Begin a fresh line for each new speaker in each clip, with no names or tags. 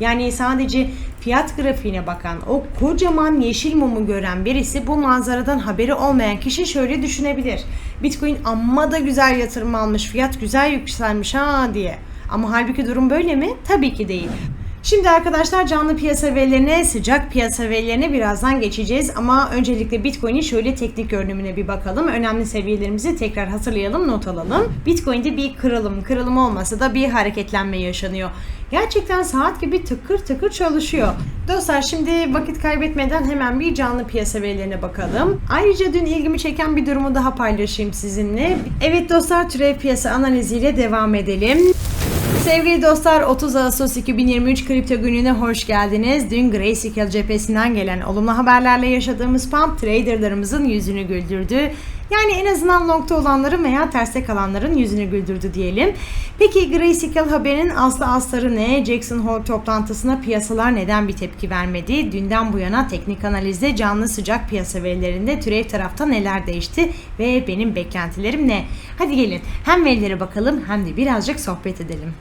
Yani sadece fiyat grafiğine bakan, o kocaman yeşil mumu gören birisi bu manzaradan haberi olmayan kişi şöyle düşünebilir. Bitcoin amma da güzel yatırım almış, fiyat güzel yükselmiş ha diye. Ama halbuki durum böyle mi? Tabii ki değil. Şimdi arkadaşlar canlı piyasa verilerine, sıcak piyasa verilerine birazdan geçeceğiz ama öncelikle Bitcoin'in şöyle teknik görünümüne bir bakalım. Önemli seviyelerimizi tekrar hatırlayalım, not alalım. Bitcoin'de bir kırılım, kırılım olmasa da bir hareketlenme yaşanıyor. Gerçekten saat gibi tıkır tıkır çalışıyor. Dostlar şimdi vakit kaybetmeden hemen bir canlı piyasa verilerine bakalım. Ayrıca dün ilgimi çeken bir durumu daha paylaşayım sizinle. Evet dostlar türev piyasa analiziyle devam edelim. Sevgili dostlar 30 Ağustos 2023 kripto gününe hoş geldiniz. Dün Grayscale cephesinden gelen olumlu haberlerle yaşadığımız pump traderlarımızın yüzünü güldürdü. Yani en azından nokta olanların veya terste kalanların yüzünü güldürdü diyelim. Peki Grayscale haberinin aslı astarı ne? Jackson Hole toplantısına piyasalar neden bir tepki vermedi? Dünden bu yana teknik analizde canlı sıcak piyasa verilerinde türev tarafta neler değişti ve benim beklentilerim ne? Hadi gelin hem verilere bakalım hem de birazcık sohbet edelim.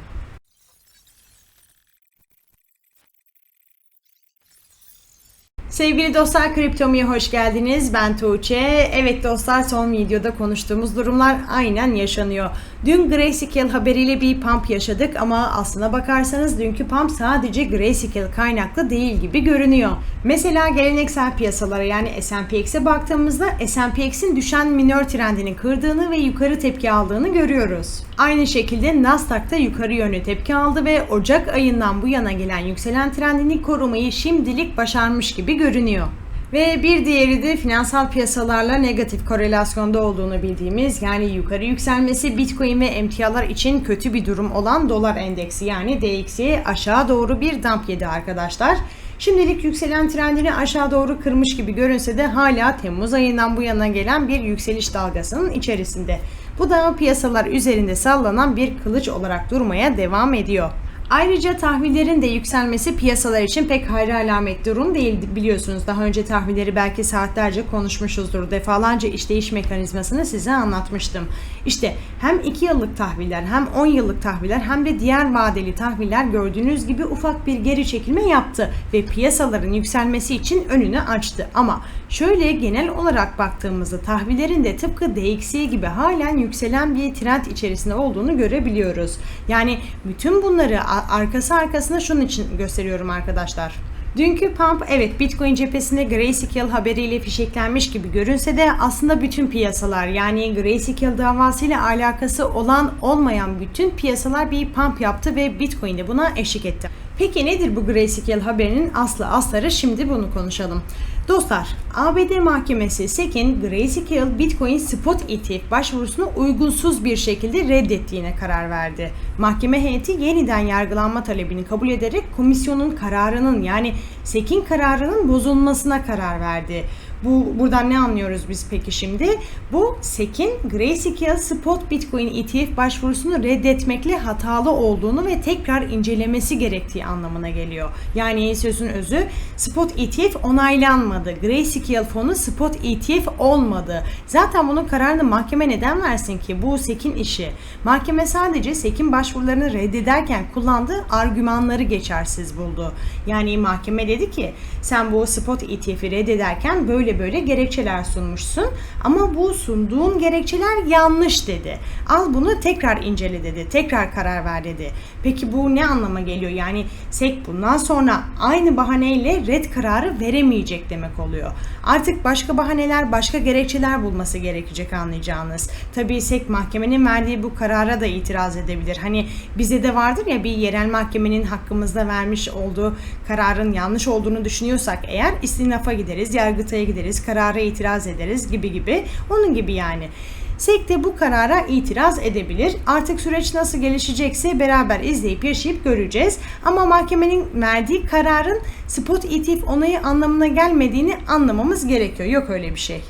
Sevgili dostlar Kriptomu'ya hoş geldiniz. Ben Tuğçe. Evet dostlar son videoda konuştuğumuz durumlar aynen yaşanıyor. Dün Grayscale haberiyle bir pump yaşadık ama aslına bakarsanız dünkü pump sadece Grayscale kaynaklı değil gibi görünüyor. Mesela geleneksel piyasalara yani S&P baktığımızda S&P düşen minör trendini kırdığını ve yukarı tepki aldığını görüyoruz. Aynı şekilde Nasdaq da yukarı yönlü tepki aldı ve Ocak ayından bu yana gelen yükselen trendini korumayı şimdilik başarmış gibi görünüyor. Ve bir diğeri de finansal piyasalarla negatif korelasyonda olduğunu bildiğimiz yani yukarı yükselmesi Bitcoin ve emtialar için kötü bir durum olan dolar endeksi yani DXY aşağı doğru bir dump yedi arkadaşlar. Şimdilik yükselen trendini aşağı doğru kırmış gibi görünse de hala Temmuz ayından bu yana gelen bir yükseliş dalgasının içerisinde. Bu da piyasalar üzerinde sallanan bir kılıç olarak durmaya devam ediyor. Ayrıca tahvillerin de yükselmesi piyasalar için pek hayra alamet durum değil biliyorsunuz. Daha önce tahvilleri belki saatlerce konuşmuşuzdur. Defalarca işleyiş mekanizmasını size anlatmıştım. İşte hem 2 yıllık tahviller hem 10 yıllık tahviller hem de diğer vadeli tahviller gördüğünüz gibi ufak bir geri çekilme yaptı ve piyasaların yükselmesi için önünü açtı. Ama şöyle genel olarak baktığımızda tahvillerin de tıpkı DXY gibi halen yükselen bir trend içerisinde olduğunu görebiliyoruz. Yani bütün bunları arkası arkasına şunun için gösteriyorum arkadaşlar. Dünkü pump evet Bitcoin cephesinde Grayscale haberiyle fişeklenmiş gibi görünse de aslında bütün piyasalar yani Grayscale davasıyla alakası olan olmayan bütün piyasalar bir pump yaptı ve Bitcoin de buna eşlik etti. Peki nedir bu Grayscale haberinin aslı asları şimdi bunu konuşalım. Dostlar, ABD Mahkemesi SEC'in Grayscale Bitcoin Spot ETF başvurusunu uygunsuz bir şekilde reddettiğine karar verdi. Mahkeme heyeti yeniden yargılanma talebini kabul ederek komisyonun kararının yani SEC'in kararının bozulmasına karar verdi. Bu buradan ne anlıyoruz biz peki şimdi? Bu SEC'in Grayscale Spot Bitcoin ETF başvurusunu reddetmekle hatalı olduğunu ve tekrar incelemesi gerektiği anlamına geliyor. Yani sözün özü Spot ETF onaylanmadı. Grayscale fonu Spot ETF olmadı. Zaten bunun kararını mahkeme neden versin ki? Bu SEC'in işi. Mahkeme sadece SEC'in başvurularını reddederken kullandığı argümanları geçersiz buldu. Yani mahkeme dedi ki sen bu Spot ETF'i reddederken böyle böyle böyle gerekçeler sunmuşsun ama bu sunduğun gerekçeler yanlış dedi. Al bunu tekrar incele dedi. Tekrar karar ver dedi. Peki bu ne anlama geliyor? Yani SEC bundan sonra aynı bahaneyle red kararı veremeyecek demek oluyor. Artık başka bahaneler, başka gerekçeler bulması gerekecek anlayacağınız. Tabii SEC mahkemenin verdiği bu karara da itiraz edebilir. Hani bize de vardır ya bir yerel mahkemenin hakkımızda vermiş olduğu kararın yanlış olduğunu düşünüyorsak eğer istinafa gideriz, yargıtaya gideriz ederiz, karara itiraz ederiz gibi gibi. Onun gibi yani. SEC de bu karara itiraz edebilir. Artık süreç nasıl gelişecekse beraber izleyip yaşayıp göreceğiz. Ama mahkemenin verdiği kararın spot ETF onayı anlamına gelmediğini anlamamız gerekiyor. Yok öyle bir şey.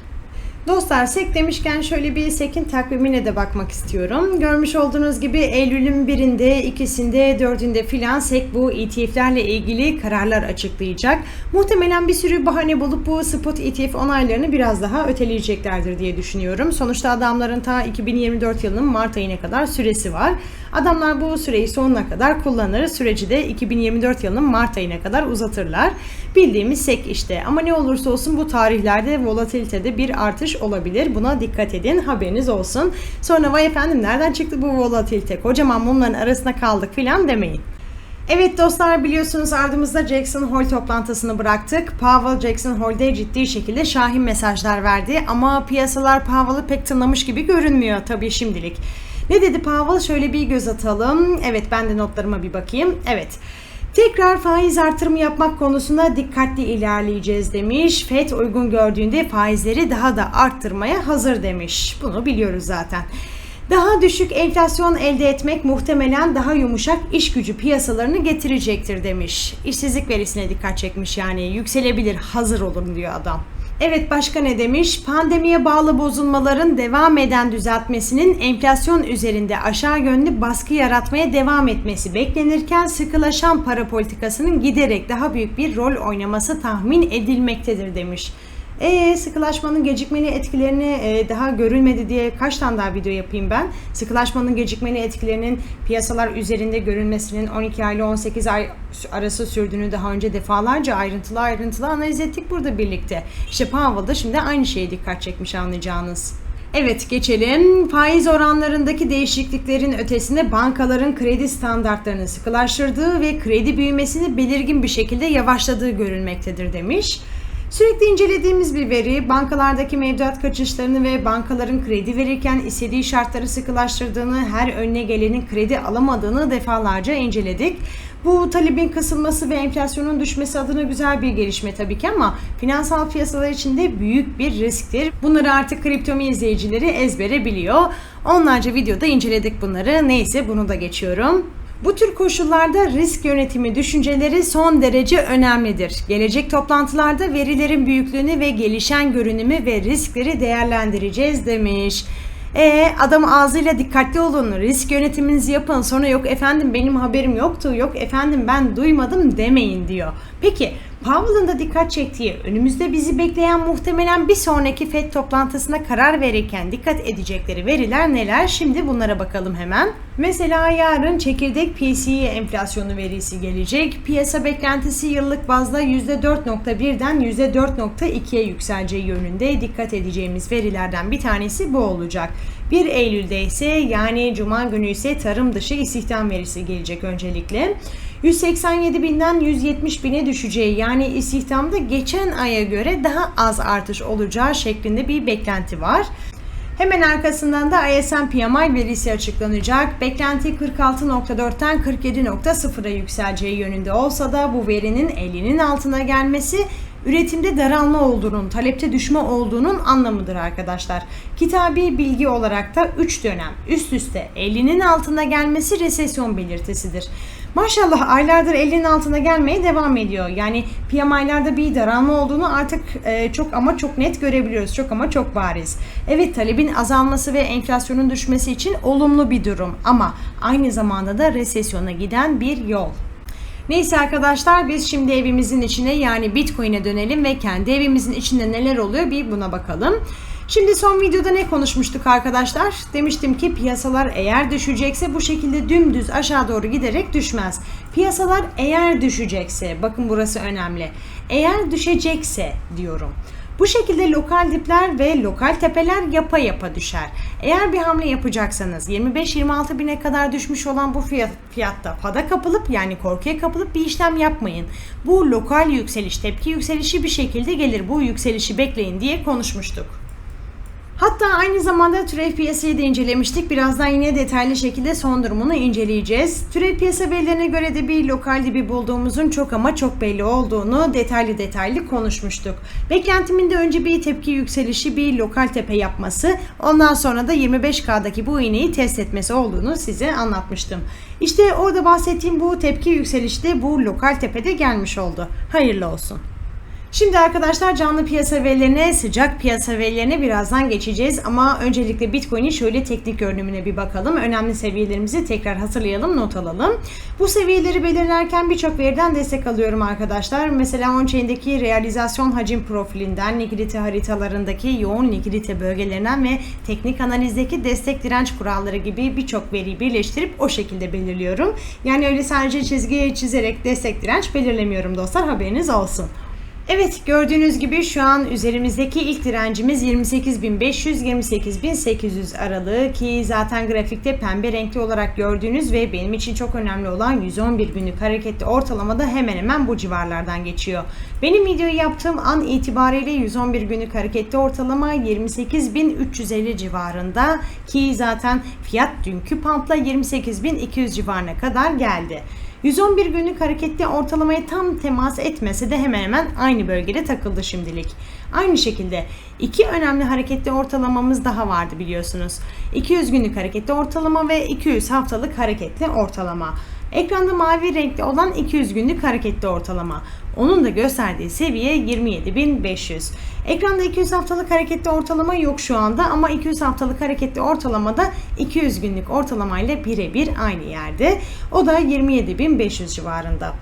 Dostlar SEK demişken şöyle bir SEK'in takvimine de bakmak istiyorum. Görmüş olduğunuz gibi Eylül'ün birinde, ikisinde, dördünde filan SEK bu ETF'lerle ilgili kararlar açıklayacak. Muhtemelen bir sürü bahane bulup bu spot ETF onaylarını biraz daha öteleyeceklerdir diye düşünüyorum. Sonuçta adamların ta 2024 yılının Mart ayına kadar süresi var. Adamlar bu süreyi sonuna kadar kullanır. Süreci de 2024 yılının Mart ayına kadar uzatırlar. Bildiğimiz SEK işte. Ama ne olursa olsun bu tarihlerde volatilitede bir artış olabilir. Buna dikkat edin. Haberiniz olsun. Sonra vay efendim nereden çıktı bu volatilite? Kocaman mumların arasına kaldık filan demeyin. Evet dostlar biliyorsunuz ardımızda Jackson Hole toplantısını bıraktık. Powell Jackson Hole'de ciddi şekilde şahin mesajlar verdi ama piyasalar Powell'ı pek tınlamış gibi görünmüyor tabii şimdilik. Ne dedi Powell? Şöyle bir göz atalım. Evet ben de notlarıma bir bakayım. Evet. Tekrar faiz artırımı yapmak konusunda dikkatli ilerleyeceğiz demiş. FED uygun gördüğünde faizleri daha da arttırmaya hazır demiş. Bunu biliyoruz zaten. Daha düşük enflasyon elde etmek muhtemelen daha yumuşak iş gücü piyasalarını getirecektir demiş. İşsizlik verisine dikkat çekmiş yani yükselebilir hazır olun diyor adam. Evet başka ne demiş? Pandemiye bağlı bozulmaların devam eden düzeltmesinin enflasyon üzerinde aşağı yönlü baskı yaratmaya devam etmesi beklenirken sıkılaşan para politikasının giderek daha büyük bir rol oynaması tahmin edilmektedir demiş. E sıkılaşmanın gecikmeli etkilerini e, daha görülmedi diye kaç tane daha video yapayım ben? Sıkılaşmanın gecikmeli etkilerinin piyasalar üzerinde görülmesinin 12 ay ile 18 ay arası sürdüğünü daha önce defalarca ayrıntılı ayrıntılı analiz ettik burada birlikte. İşte Powell şimdi aynı şeye dikkat çekmiş anlayacağınız. Evet geçelim. Faiz oranlarındaki değişikliklerin ötesinde bankaların kredi standartlarını sıkılaştırdığı ve kredi büyümesini belirgin bir şekilde yavaşladığı görülmektedir demiş. Sürekli incelediğimiz bir veri, bankalardaki mevduat kaçışlarını ve bankaların kredi verirken istediği şartları sıkılaştırdığını, her önüne gelenin kredi alamadığını defalarca inceledik. Bu talebin kısılması ve enflasyonun düşmesi adına güzel bir gelişme tabii ki ama finansal piyasalar için de büyük bir risktir. Bunları artık kriptomi izleyicileri ezbere biliyor. Onlarca videoda inceledik bunları. Neyse bunu da geçiyorum. Bu tür koşullarda risk yönetimi düşünceleri son derece önemlidir. Gelecek toplantılarda verilerin büyüklüğünü ve gelişen görünümü ve riskleri değerlendireceğiz demiş. E adam ağzıyla dikkatli olun, risk yönetiminizi yapın. Sonra yok efendim benim haberim yoktu, yok efendim ben duymadım demeyin diyor. Peki Powell'ın da dikkat çektiği önümüzde bizi bekleyen muhtemelen bir sonraki FED toplantısına karar verirken dikkat edecekleri veriler neler? Şimdi bunlara bakalım hemen. Mesela yarın çekirdek PCE enflasyonu verisi gelecek. Piyasa beklentisi yıllık bazda %4.1'den %4.2'ye yükseleceği yönünde dikkat edeceğimiz verilerden bir tanesi bu olacak. 1 Eylül'de ise yani Cuma günü ise tarım dışı istihdam verisi gelecek öncelikle. 187 binden 170 bine düşeceği yani istihdamda geçen aya göre daha az artış olacağı şeklinde bir beklenti var. Hemen arkasından da ISM PMI verisi açıklanacak. Beklenti 46.4'ten 47.0'a yükseleceği yönünde olsa da bu verinin 50'nin altına gelmesi üretimde daralma olduğunun, talepte düşme olduğunun anlamıdır arkadaşlar. Kitabi bilgi olarak da 3 dönem üst üste 50'nin altına gelmesi resesyon belirtisidir. Maşallah aylardır 50'nin altına gelmeye devam ediyor. Yani PMI'larda bir daralma olduğunu artık e, çok ama çok net görebiliyoruz. Çok ama çok bariz. Evet talebin azalması ve enflasyonun düşmesi için olumlu bir durum ama aynı zamanda da resesyona giden bir yol. Neyse arkadaşlar biz şimdi evimizin içine yani Bitcoin'e dönelim ve kendi evimizin içinde neler oluyor bir buna bakalım. Şimdi son videoda ne konuşmuştuk arkadaşlar? Demiştim ki piyasalar eğer düşecekse bu şekilde dümdüz aşağı doğru giderek düşmez. Piyasalar eğer düşecekse, bakın burası önemli. Eğer düşecekse diyorum. Bu şekilde lokal dipler ve lokal tepeler yapa yapa düşer. Eğer bir hamle yapacaksanız 25-26 bine kadar düşmüş olan bu fiyat, fiyatta pada kapılıp yani korkuya kapılıp bir işlem yapmayın. Bu lokal yükseliş, tepki yükselişi bir şekilde gelir. Bu yükselişi bekleyin diye konuşmuştuk. Hatta aynı zamanda türev piyasayı da incelemiştik. Birazdan yine detaylı şekilde son durumunu inceleyeceğiz. Türev piyasa verilerine göre de bir lokal dibi bulduğumuzun çok ama çok belli olduğunu detaylı detaylı konuşmuştuk. Beklentimin de önce bir tepki yükselişi, bir lokal tepe yapması, ondan sonra da 25K'daki bu iğneyi test etmesi olduğunu size anlatmıştım. İşte orada bahsettiğim bu tepki yükselişte bu lokal tepede gelmiş oldu. Hayırlı olsun. Şimdi arkadaşlar canlı piyasa verilerine, sıcak piyasa verilerine birazdan geçeceğiz ama öncelikle Bitcoin'in şöyle teknik görünümüne bir bakalım. Önemli seviyelerimizi tekrar hatırlayalım, not alalım. Bu seviyeleri belirlerken birçok veriden destek alıyorum arkadaşlar. Mesela on-chain'deki realizasyon hacim profilinden, likidite haritalarındaki yoğun likidite bölgelerinden ve teknik analizdeki destek direnç kuralları gibi birçok veriyi birleştirip o şekilde belirliyorum. Yani öyle sadece çizgiye çizerek destek direnç belirlemiyorum dostlar haberiniz olsun. Evet gördüğünüz gibi şu an üzerimizdeki ilk direncimiz 28.500-28.800 aralığı ki zaten grafikte pembe renkli olarak gördüğünüz ve benim için çok önemli olan 111 günlük hareketli ortalamada hemen hemen bu civarlardan geçiyor. Benim videoyu yaptığım an itibariyle 111 günlük hareketli ortalama 28.350 civarında ki zaten fiyat dünkü pumpla 28.200 civarına kadar geldi. 111 günlük hareketli ortalamaya tam temas etmese de hemen hemen aynı bölgede takıldı şimdilik. Aynı şekilde iki önemli hareketli ortalamamız daha vardı biliyorsunuz. 200 günlük hareketli ortalama ve 200 haftalık hareketli ortalama. Ekranda mavi renkli olan 200 günlük hareketli ortalama. Onun da gösterdiği seviye 27.500. Ekranda 200 haftalık hareketli ortalama yok şu anda ama 200 haftalık hareketli ortalamada 200 günlük ortalamayla birebir aynı yerde. O da 27.500 civarında.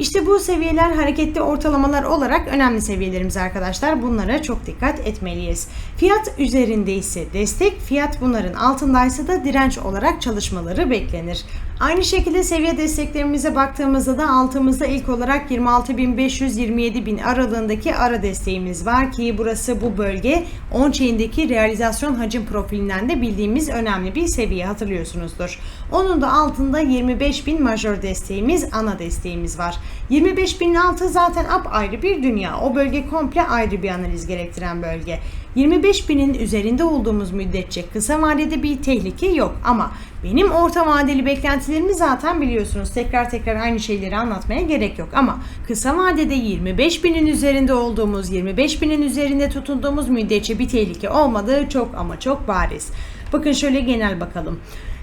İşte bu seviyeler hareketli ortalamalar olarak önemli seviyelerimiz arkadaşlar. Bunlara çok dikkat etmeliyiz. Fiyat üzerinde ise destek, fiyat bunların altındaysa da direnç olarak çalışmaları beklenir. Aynı şekilde seviye desteklerimize baktığımızda da altımızda ilk olarak 26.500-27.000 aralığındaki ara desteğimiz var ki burası bu bölge on-chain'deki realizasyon hacim profilinden de bildiğimiz önemli bir seviye hatırlıyorsunuzdur. Onun da altında 25.000 majör desteğimiz, ana desteğimiz var. 25.000'in altı zaten ayrı bir dünya. O bölge komple ayrı bir analiz gerektiren bölge. 25.000'in üzerinde olduğumuz müddetçe kısa vadede bir tehlike yok ama benim orta vadeli beklentilerimi zaten biliyorsunuz. Tekrar tekrar aynı şeyleri anlatmaya gerek yok ama kısa vadede 25.000'in üzerinde olduğumuz, 25.000'in üzerinde tutunduğumuz müddetçe bir tehlike olmadığı çok ama çok bariz. Bakın şöyle genel bakalım.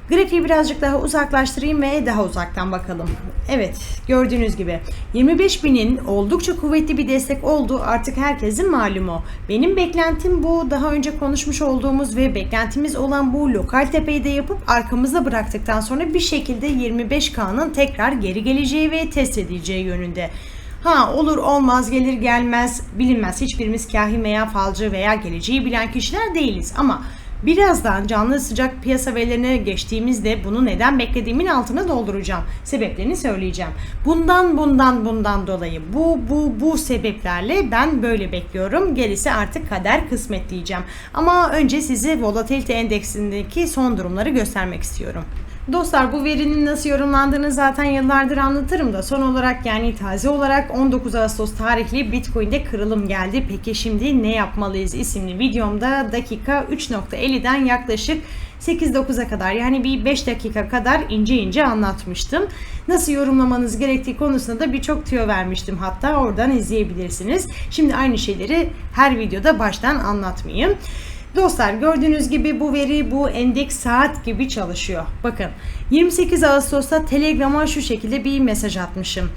Grafiği birazcık daha uzaklaştırayım ve daha uzaktan bakalım. Evet gördüğünüz gibi 25 binin oldukça kuvvetli bir destek olduğu artık herkesin malumu. Benim beklentim bu daha önce konuşmuş olduğumuz ve beklentimiz olan bu lokal tepeyi de yapıp arkamızda bıraktıktan sonra bir şekilde 25K'nın tekrar geri geleceği ve test edileceği yönünde. Ha olur olmaz gelir gelmez bilinmez hiçbirimiz kahin veya falcı veya geleceği bilen kişiler değiliz ama Birazdan canlı sıcak piyasa verilerine geçtiğimizde bunu neden beklediğimin altına dolduracağım. Sebeplerini söyleyeceğim. Bundan bundan bundan dolayı bu bu bu sebeplerle ben böyle bekliyorum. Gerisi artık kader kısmet diyeceğim. Ama önce size volatilite endeksindeki son durumları göstermek istiyorum. Dostlar bu verinin nasıl yorumlandığını zaten yıllardır anlatırım da son olarak yani taze olarak 19 Ağustos tarihli Bitcoin'de kırılım geldi. Peki şimdi ne yapmalıyız isimli videomda dakika 3.50'den yaklaşık 8-9'a kadar yani bir 5 dakika kadar ince ince anlatmıştım. Nasıl yorumlamanız gerektiği konusunda da birçok tüyo vermiştim hatta oradan izleyebilirsiniz. Şimdi aynı şeyleri her videoda baştan anlatmayayım. Dostlar gördüğünüz gibi bu veri bu endeks saat gibi çalışıyor. Bakın 28 Ağustos'ta Telegram'a şu şekilde bir mesaj atmışım.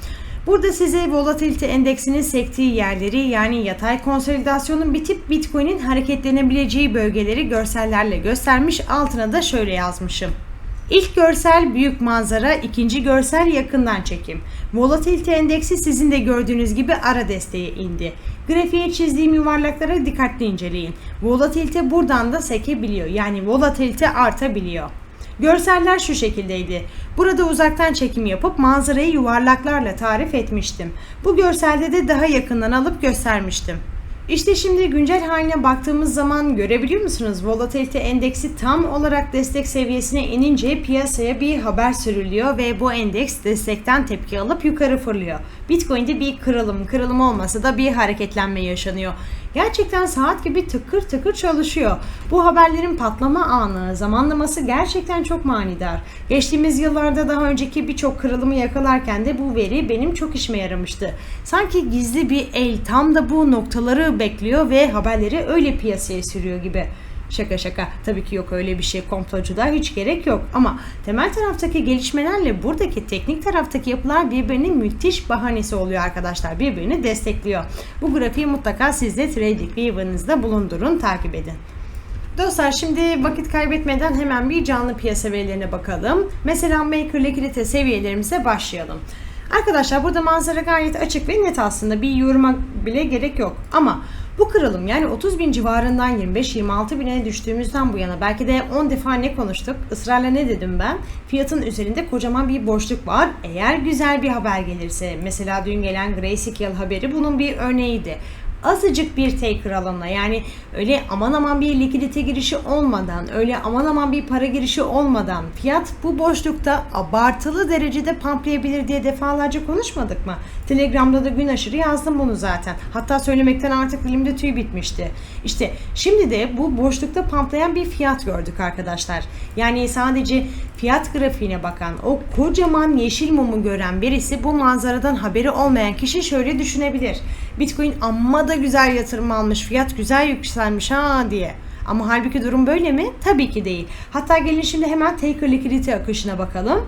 Burada size volatilite endeksinin sektiği yerleri yani yatay konsolidasyonun bitip Bitcoin'in hareketlenebileceği bölgeleri görsellerle göstermiş altına da şöyle yazmışım. İlk görsel büyük manzara, ikinci görsel yakından çekim. Volatilite endeksi sizin de gördüğünüz gibi ara desteğe indi. Grafiğe çizdiğim yuvarlaklara dikkatli inceleyin. Volatilite buradan da sekebiliyor. Yani volatilite artabiliyor. Görseller şu şekildeydi. Burada uzaktan çekim yapıp manzarayı yuvarlaklarla tarif etmiştim. Bu görselde de daha yakından alıp göstermiştim. İşte şimdi güncel haline baktığımız zaman görebiliyor musunuz? Volatilite endeksi tam olarak destek seviyesine inince piyasaya bir haber sürülüyor ve bu endeks destekten tepki alıp yukarı fırlıyor. Bitcoin'de bir kırılım, kırılım olmasa da bir hareketlenme yaşanıyor. Gerçekten saat gibi tıkır tıkır çalışıyor. Bu haberlerin patlama anı, zamanlaması gerçekten çok manidar. Geçtiğimiz yıllarda daha önceki birçok kırılımı yakalarken de bu veri benim çok işime yaramıştı. Sanki gizli bir el tam da bu noktaları bekliyor ve haberleri öyle piyasaya sürüyor gibi. Şaka şaka. Tabii ki yok öyle bir şey komplocuda hiç gerek yok. Ama temel taraftaki gelişmelerle buradaki teknik taraftaki yapılar birbirinin müthiş bahanesi oluyor arkadaşlar. Birbirini destekliyor. Bu grafiği mutlaka siz de TradingView'ınızda bulundurun, takip edin. Dostlar şimdi vakit kaybetmeden hemen bir canlı piyasa verilerine bakalım. Mesela Maker likidite seviyelerimize başlayalım. Arkadaşlar burada manzara gayet açık ve net aslında bir yoruma bile gerek yok. Ama bu kırılım yani 30 bin civarından 25-26 bine düştüğümüzden bu yana belki de 10 defa ne konuştuk? Israrla ne dedim ben? Fiyatın üzerinde kocaman bir boşluk var. Eğer güzel bir haber gelirse mesela dün gelen Grayscale haberi bunun bir örneğiydi azıcık bir taker alanına yani öyle aman aman bir likidite girişi olmadan öyle aman aman bir para girişi olmadan fiyat bu boşlukta abartılı derecede pamplayabilir diye defalarca konuşmadık mı? Telegram'da da gün aşırı yazdım bunu zaten. Hatta söylemekten artık dilimde tüy bitmişti. İşte şimdi de bu boşlukta pamplayan bir fiyat gördük arkadaşlar. Yani sadece fiyat grafiğine bakan o kocaman yeşil mumu gören birisi bu manzaradan haberi olmayan kişi şöyle düşünebilir. Bitcoin amma da güzel yatırım almış, fiyat güzel yükselmiş ha diye. Ama halbuki durum böyle mi? Tabii ki değil. Hatta gelin şimdi hemen taker likidite akışına bakalım.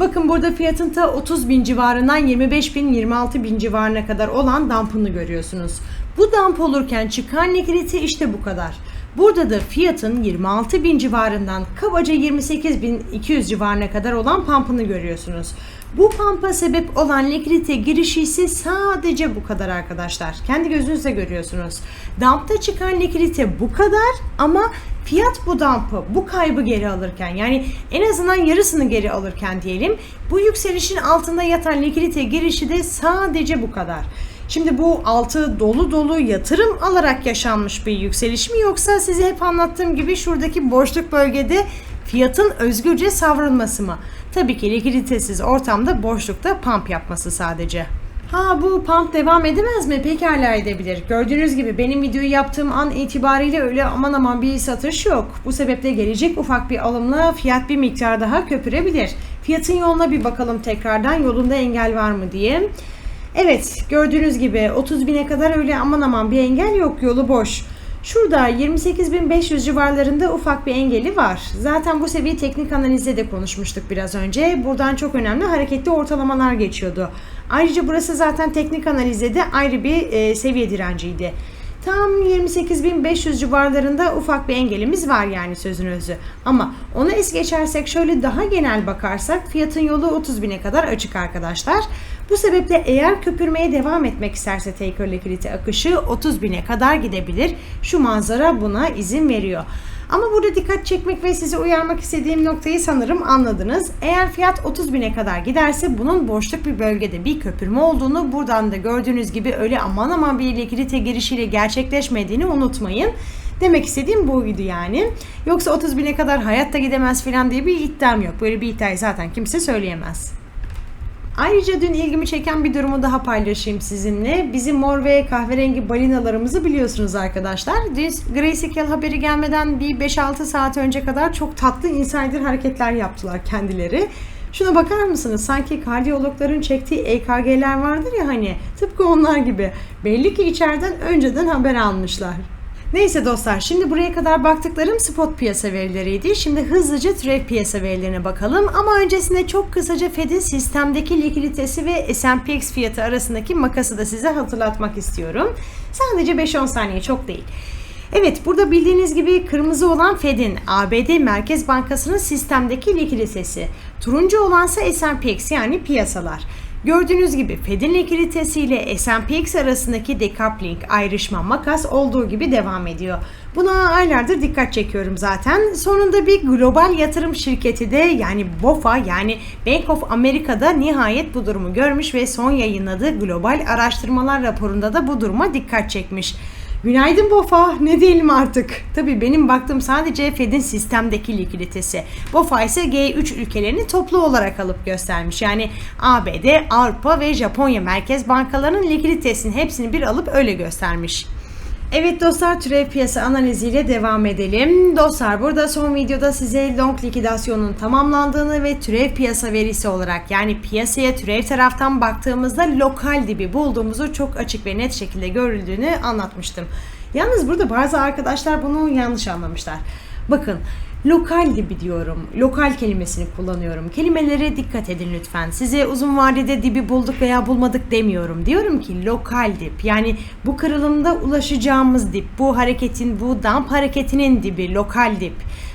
Bakın burada fiyatın ta 30 bin civarından 25 bin 26 bin civarına kadar olan dump'ını görüyorsunuz. Bu dump olurken çıkan likidite işte bu kadar. Burada da fiyatın 26 bin civarından kabaca 28 bin 200 civarına kadar olan pump'ını görüyorsunuz. Bu pampa sebep olan likidite girişi ise sadece bu kadar arkadaşlar. Kendi gözünüzle görüyorsunuz. Dump'ta çıkan likidite bu kadar ama fiyat bu dump'ı, bu kaybı geri alırken yani en azından yarısını geri alırken diyelim bu yükselişin altında yatan likidite girişi de sadece bu kadar. Şimdi bu altı dolu dolu yatırım alarak yaşanmış bir yükseliş mi yoksa size hep anlattığım gibi şuradaki boşluk bölgede fiyatın özgürce savrulması mı? Tabii ki likiditesiz ortamda boşlukta pump yapması sadece. Ha bu pump devam edemez mi? Pekala edebilir. Gördüğünüz gibi benim videoyu yaptığım an itibariyle öyle aman aman bir satış yok. Bu sebeple gelecek ufak bir alımla fiyat bir miktar daha köpürebilir. Fiyatın yoluna bir bakalım tekrardan yolunda engel var mı diye. Evet gördüğünüz gibi 30 bine kadar öyle aman aman bir engel yok yolu boş. Şurada 28.500 civarlarında ufak bir engeli var. Zaten bu seviye teknik analizde de konuşmuştuk biraz önce. Buradan çok önemli hareketli ortalamalar geçiyordu. Ayrıca burası zaten teknik analizde de ayrı bir e, seviye direnciydi. Tam 28.500 civarlarında ufak bir engelimiz var yani sözün özü. Ama onu es geçersek şöyle daha genel bakarsak fiyatın yolu 30.000'e kadar açık arkadaşlar. Bu sebeple eğer köpürmeye devam etmek isterse Taker Liquidity akışı 30 bine kadar gidebilir. Şu manzara buna izin veriyor. Ama burada dikkat çekmek ve sizi uyarmak istediğim noktayı sanırım anladınız. Eğer fiyat 30 bine kadar giderse bunun boşluk bir bölgede bir köpürme olduğunu buradan da gördüğünüz gibi öyle aman aman bir likidite girişiyle gerçekleşmediğini unutmayın. Demek istediğim buydu yani. Yoksa 30 bine kadar hayatta gidemez falan diye bir iddiam yok. Böyle bir iddiayı zaten kimse söyleyemez. Ayrıca dün ilgimi çeken bir durumu daha paylaşayım sizinle. Bizim mor ve kahverengi balinalarımızı biliyorsunuz arkadaşlar. Dün Grayscale haberi gelmeden bir 5-6 saat önce kadar çok tatlı insider hareketler yaptılar kendileri. Şuna bakar mısınız? Sanki kardiyologların çektiği EKG'ler vardır ya hani tıpkı onlar gibi. Belli ki içeriden önceden haber almışlar. Neyse dostlar şimdi buraya kadar baktıklarım spot piyasa verileriydi. Şimdi hızlıca trade piyasa verilerine bakalım. Ama öncesinde çok kısaca Fed'in sistemdeki likiditesi ve S&PX fiyatı arasındaki makası da size hatırlatmak istiyorum. Sadece 5-10 saniye çok değil. Evet burada bildiğiniz gibi kırmızı olan Fed'in ABD Merkez Bankası'nın sistemdeki likiditesi. Turuncu olansa S&PX yani piyasalar. Gördüğünüz gibi Fed'in likiditesi ile S&PX arasındaki decoupling, ayrışma, makas olduğu gibi devam ediyor. Buna aylardır dikkat çekiyorum zaten. Sonunda bir global yatırım şirketi de yani BOFA yani Bank of America'da nihayet bu durumu görmüş ve son yayınladığı global araştırmalar raporunda da bu duruma dikkat çekmiş. Günaydın BOFA. Ne diyelim artık? Tabii benim baktığım sadece Fed'in sistemdeki likiditesi. BOFA ise G3 ülkelerini toplu olarak alıp göstermiş. Yani ABD, Avrupa ve Japonya merkez bankalarının likiditesinin hepsini bir alıp öyle göstermiş. Evet dostlar türev piyasa analiziyle devam edelim. Dostlar burada son videoda size long likidasyonun tamamlandığını ve türev piyasa verisi olarak yani piyasaya türev taraftan baktığımızda lokal dibi bulduğumuzu çok açık ve net şekilde görüldüğünü anlatmıştım. Yalnız burada bazı arkadaşlar bunu yanlış anlamışlar. Bakın lokal dibi diyorum. Lokal kelimesini kullanıyorum. Kelimelere dikkat edin lütfen. Size uzun vadede dibi bulduk veya bulmadık demiyorum. Diyorum ki lokal dip. Yani bu kırılımda ulaşacağımız dip. Bu hareketin, bu dump hareketinin dibi. Lokal dip.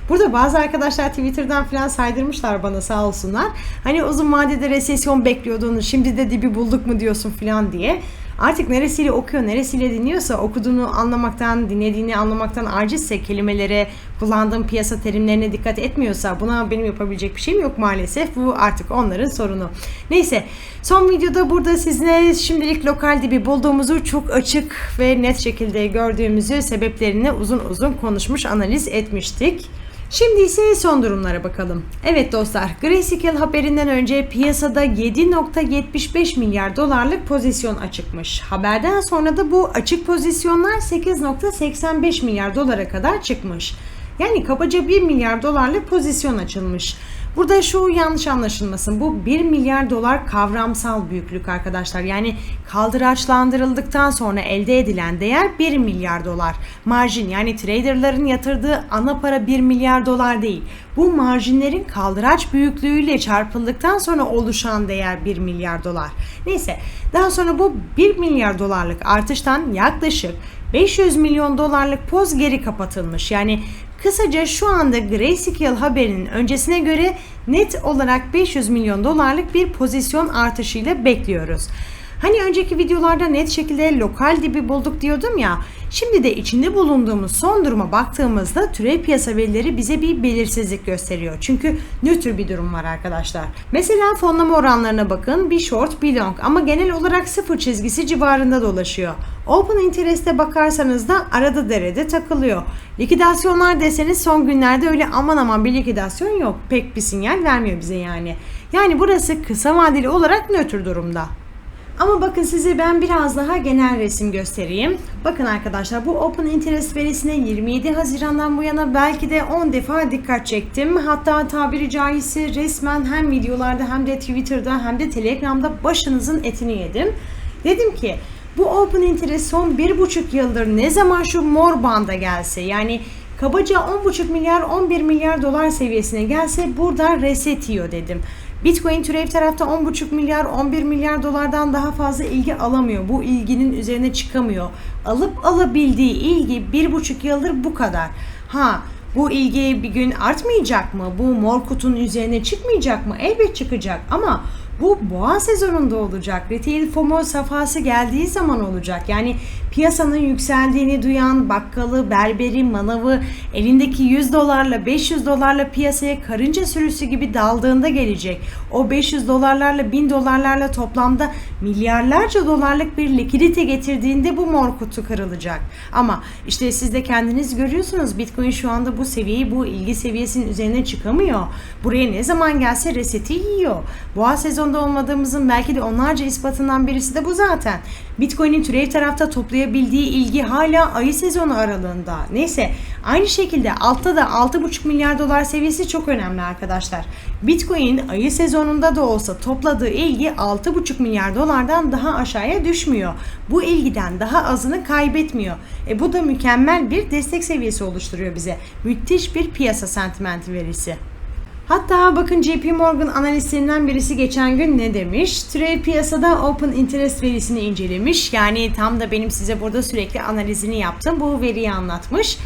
Burada bazı arkadaşlar Twitter'dan falan saydırmışlar bana sağ olsunlar. Hani uzun vadede resesyon bekliyordun, şimdi de dibi bulduk mu diyorsun falan diye. Artık neresiyle okuyor, neresiyle dinliyorsa okuduğunu anlamaktan, dinlediğini anlamaktan acizse kelimelere, kullandığım piyasa terimlerine dikkat etmiyorsa buna benim yapabilecek bir şeyim yok maalesef. Bu artık onların sorunu. Neyse son videoda burada sizinle şimdilik lokal dibi bulduğumuzu çok açık ve net şekilde gördüğümüzü sebeplerini uzun uzun konuşmuş, analiz etmiştik. Şimdi ise son durumlara bakalım. Evet dostlar, Grayscale haberinden önce piyasada 7.75 milyar dolarlık pozisyon açıkmış. Haberden sonra da bu açık pozisyonlar 8.85 milyar dolara kadar çıkmış. Yani kabaca 1 milyar dolarlık pozisyon açılmış. Burada şu yanlış anlaşılmasın. Bu 1 milyar dolar kavramsal büyüklük arkadaşlar. Yani kaldıraçlandırıldıktan sonra elde edilen değer 1 milyar dolar. Marjin yani traderların yatırdığı ana para 1 milyar dolar değil. Bu marjinlerin kaldıraç büyüklüğüyle çarpıldıktan sonra oluşan değer 1 milyar dolar. Neyse daha sonra bu 1 milyar dolarlık artıştan yaklaşık 500 milyon dolarlık poz geri kapatılmış. Yani Kısaca şu anda Grayscale haberinin öncesine göre net olarak 500 milyon dolarlık bir pozisyon artışıyla bekliyoruz. Hani önceki videolarda net şekilde lokal dibi bulduk diyordum ya. Şimdi de içinde bulunduğumuz son duruma baktığımızda türev piyasa verileri bize bir belirsizlik gösteriyor. Çünkü nötr bir durum var arkadaşlar. Mesela fonlama oranlarına bakın. Bir short, bir long ama genel olarak sıfır çizgisi civarında dolaşıyor. Open Interest'e bakarsanız da arada derede takılıyor. Likidasyonlar deseniz son günlerde öyle aman aman bir likidasyon yok. Pek bir sinyal vermiyor bize yani. Yani burası kısa vadeli olarak nötr durumda. Ama bakın size ben biraz daha genel resim göstereyim. Bakın arkadaşlar bu Open Interest verisine 27 Haziran'dan bu yana belki de 10 defa dikkat çektim. Hatta tabiri caizse resmen hem videolarda hem de Twitter'da hem de Telegram'da başınızın etini yedim. Dedim ki bu Open Interest son 1,5 yıldır ne zaman şu mor banda gelse yani kabaca 10,5 milyar 11 milyar dolar seviyesine gelse burada reset yiyor dedim. Bitcoin türev tarafta 10,5 milyar 11 milyar dolardan daha fazla ilgi alamıyor. Bu ilginin üzerine çıkamıyor. Alıp alabildiği ilgi 1,5 yıldır bu kadar. Ha bu ilgi bir gün artmayacak mı? Bu mor kutunun üzerine çıkmayacak mı? Elbet çıkacak ama bu boğa sezonunda olacak. Retail FOMO safhası geldiği zaman olacak. Yani piyasanın yükseldiğini duyan bakkalı, berberi, manavı elindeki 100 dolarla 500 dolarla piyasaya karınca sürüsü gibi daldığında gelecek. O 500 dolarlarla 1000 dolarlarla toplamda milyarlarca dolarlık bir likidite getirdiğinde bu mor kutu kırılacak. Ama işte siz de kendiniz görüyorsunuz Bitcoin şu anda bu seviyeyi bu ilgi seviyesinin üzerine çıkamıyor. Buraya ne zaman gelse reseti yiyor. Boğa sezonda olmadığımızın belki de onlarca ispatından birisi de bu zaten. Bitcoin'in türev tarafta toplayabildiği ilgi hala ayı sezonu aralığında. Neyse aynı şekilde altta da 6,5 milyar dolar seviyesi çok önemli arkadaşlar. Bitcoin ayı sezonunda da olsa topladığı ilgi 6,5 milyar dolardan daha aşağıya düşmüyor. Bu ilgiden daha azını kaybetmiyor. E bu da mükemmel bir destek seviyesi oluşturuyor bize. Müthiş bir piyasa sentimenti verisi. Hatta bakın JP Morgan analistlerinden birisi geçen gün ne demiş? Türev piyasada Open Interest verisini incelemiş. Yani tam da benim size burada sürekli analizini yaptım. Bu veriyi anlatmış.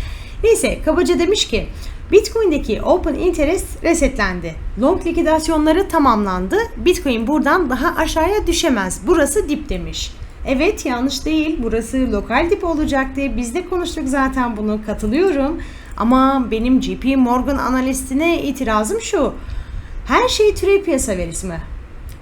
Neyse kabaca demiş ki Bitcoin'deki Open Interest resetlendi. Long likidasyonları tamamlandı. Bitcoin buradan daha aşağıya düşemez. Burası dip demiş. Evet yanlış değil. Burası lokal dip olacak diye biz de konuştuk zaten bunu. Katılıyorum. Ama benim JP Morgan analistine itirazım şu. Her şey türev piyasa verisi mi?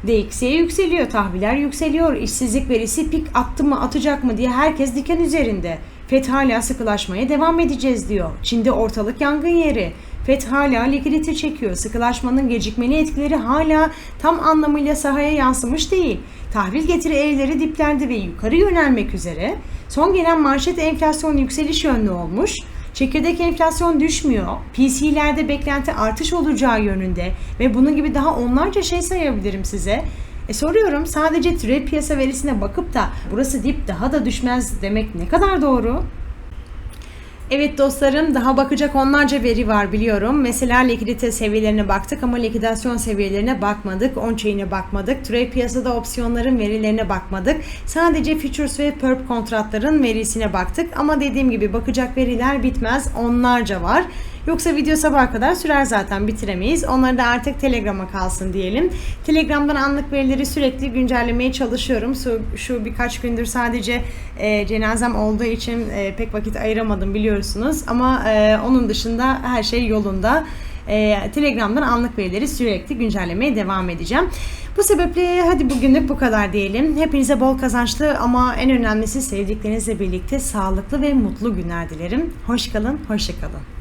DXY yükseliyor, tahviller yükseliyor, işsizlik verisi pik attı mı atacak mı diye herkes diken üzerinde. FED hala sıkılaşmaya devam edeceğiz diyor. Çin'de ortalık yangın yeri. FED hala likidite çekiyor. Sıkılaşmanın gecikmeli etkileri hala tam anlamıyla sahaya yansımış değil. Tahvil getiri eğrileri diplerde ve yukarı yönelmek üzere. Son gelen manşet enflasyon yükseliş yönlü olmuş. Çekirdek enflasyon düşmüyor. PC'lerde beklenti artış olacağı yönünde ve bunun gibi daha onlarca şey sayabilirim size. E soruyorum sadece türev piyasa verisine bakıp da burası dip daha da düşmez demek ne kadar doğru? Evet dostlarım daha bakacak onlarca veri var biliyorum. Mesela likidite seviyelerine baktık ama likidasyon seviyelerine bakmadık. On-chain'e bakmadık. Trade piyasada opsiyonların verilerine bakmadık. Sadece futures ve perp kontratların verisine baktık. Ama dediğim gibi bakacak veriler bitmez. Onlarca var. Yoksa video sabaha kadar sürer zaten bitiremeyiz. Onları da artık Telegram'a kalsın diyelim. Telegram'dan anlık verileri sürekli güncellemeye çalışıyorum. Şu, şu birkaç gündür sadece e, cenazem olduğu için e, pek vakit ayıramadım biliyorsunuz. Ama e, onun dışında her şey yolunda. E, Telegram'dan anlık verileri sürekli güncellemeye devam edeceğim. Bu sebeple hadi bugünlük bu kadar diyelim. Hepinize bol kazançlı ama en önemlisi sevdiklerinizle birlikte sağlıklı ve mutlu günler dilerim. Hoş kalın, hoşça kalın.